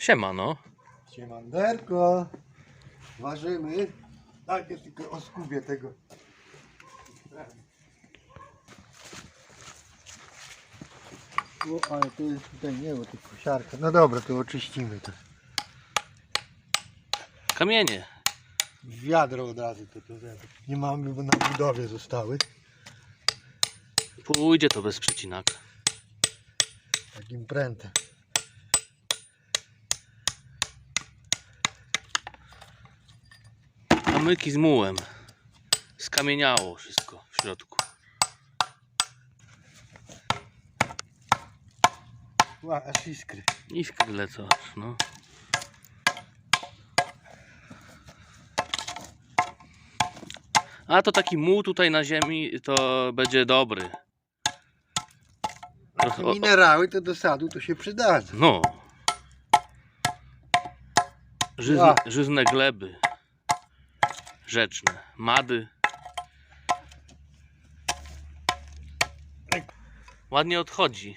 Siema, no. Siemanderko. Ważymy. Najpierw tylko oskubię tego. O, ale to jest tutaj nie, bo to kosiarka. No dobra, to oczyścimy to. Kamienie. W wiadro od razu to, to. Nie mamy, bo na budowie zostały. Pójdzie to bez przecinaka. Takim prętem. Kamyki z mułem. Skamieniało wszystko w środku. Ła, aż iskry. Iskry lecą aż, no. A to taki muł tutaj na ziemi to będzie dobry. Trochę, o, o, Minerały to do sadu to się przydadzą. no. Żyzne, Ła. żyzne gleby. Rzeczne. Mady. Ładnie odchodzi.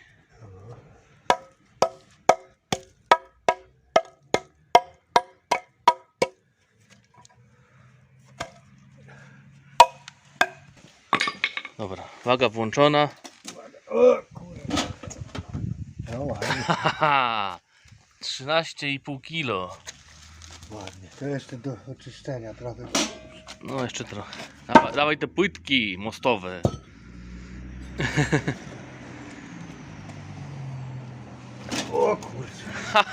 Dobra, waga włączona. O kurde. No ładnie, Haha, 13,5 kilo. Ładnie. To jeszcze do oczyszczenia trochę. No jeszcze trochę. Dawaj, dawaj te płytki mostowe. O kurczę.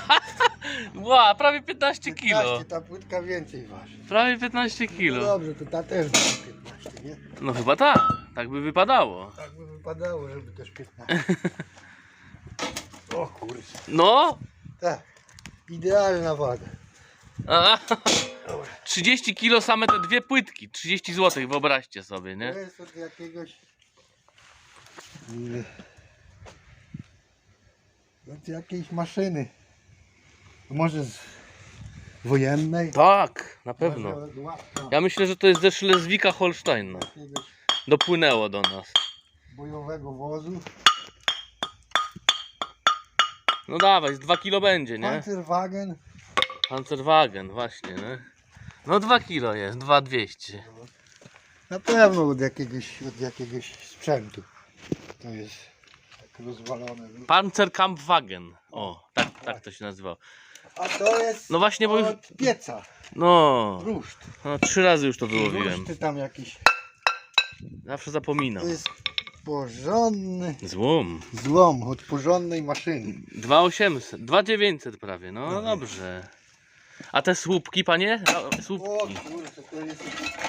Ła, prawie 15 kilo. 15, ta płytka więcej waży. Prawie 15 No kilo. dobrze, to ta też będzie 15, nie? No chyba tak. Tak by wypadało. Tak by wypadało, żeby też 15. O kurczę. No. Tak. Idealna waga. A, 30 kilo same te dwie płytki. 30 zł, wyobraźcie sobie, To nie? jest od jakiegoś... Od jakiejś maszyny. Może z wojennej. Tak, na pewno. Może od łapka Ja myślę, że to jest ze Szlezwika Holsteina. jakiegoś Dopłynęło do nas. bojowego wozu. No dawaj, z 2 kilo będzie, nie? Panzerwagen. Panzerwagen, właśnie, nie? No 2 kilo jest, 2200. Na pewno od jakiegoś, od jakiegoś sprzętu. To jest tak rozwalone. Panzerkampfwagen. O, tak, tak to się nazywało. A to jest No właśnie, bo już... od pieca. No, Ruszt. no trzy razy już to wyłowiłem. Ruszty tam jakiś. Zawsze zapominam. To jest porządny Złom. złom od porządnej maszyny. 2800, 2900 prawie, no Mhm. dobrze. A te słupki, panie? No, O Słupki. kurczę, to jest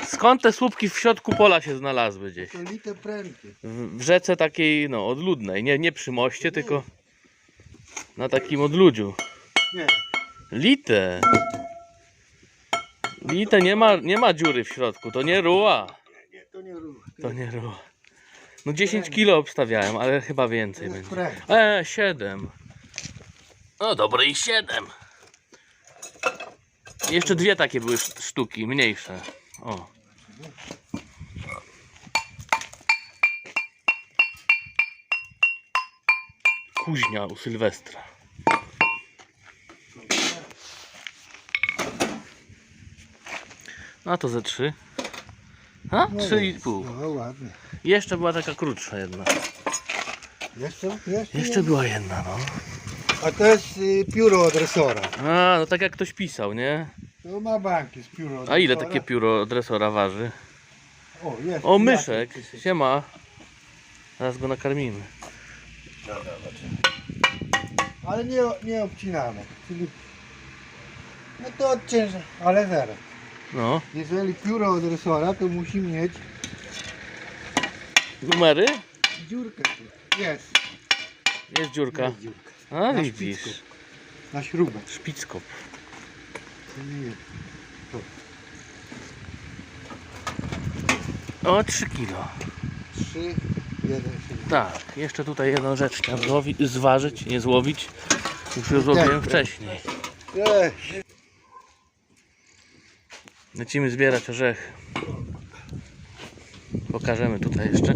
Skąd te słupki w środku pola się znalazły gdzieś? to lite pręty. W, w rzece takiej, no, odludnej. Nie, nie przy moście, tylko na takim odludziu. Nie, Lite. Lite, nie ma, nie ma dziury w środku, to nie ruła. nie, to nie ruch. To nie ruła. No 10 kilo obstawiałem, ale chyba To więcej jest będzie. pręt. E, 7. No dobre i 7. Jeszcze dwie takie były sz- sztuki, mniejsze. O. Kuźnia u Sylwestra. No to ze trzy. A? No Trzy i pół. No ładnie. Jeszcze była taka krótsza jedna. Jeszcze, jeszcze, Jeszcze była jedna, no. A to jest y, pióro od resora. A, no tak jak ktoś pisał, nie? To ma banki z pióro A ile takie pióro dresora waży? O, jest. O, myszek. Siema. Zaraz go nakarmimy. Ale nie, nie obcinane. Czyli... No to odciężę. Ale zaraz. No. Jeżeli pióro od resora, to musi mieć Numery? dziurkę tu. Jest. Jest dziurka. Jest dziurka. A Na widzisz. szpicku. Na śrubę. Szpickop. O, 3 kilo. Trzy, jeden, trzy. Tak, jeszcze tutaj jedną rzecz trzeba złowić, zważyć, nie złowić. Już ją złowiłem wcześniej. Lecimy zbierać orzechy. Pokażemy tutaj jeszcze.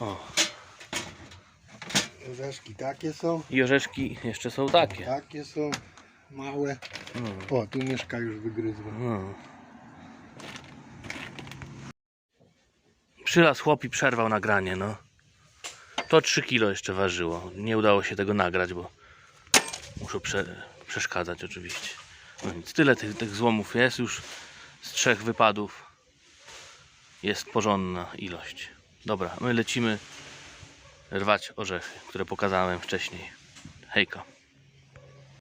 O. Orzeszki takie są, I orzeszki jeszcze są takie. takie są, małe. No, O, tu mieszka już wygryzła. no. Przylas chłop i przerwał nagranie, no. To 3 kilo jeszcze ważyło. Nie udało się tego nagrać, bo muszę prze, przeszkadzać oczywiście. No nic, tyle tych, tych złomów jest już z trzech wypadów. Jest porządna ilość. Dobra, my lecimy rwać orzechy, które pokazałem wcześniej. Hejka.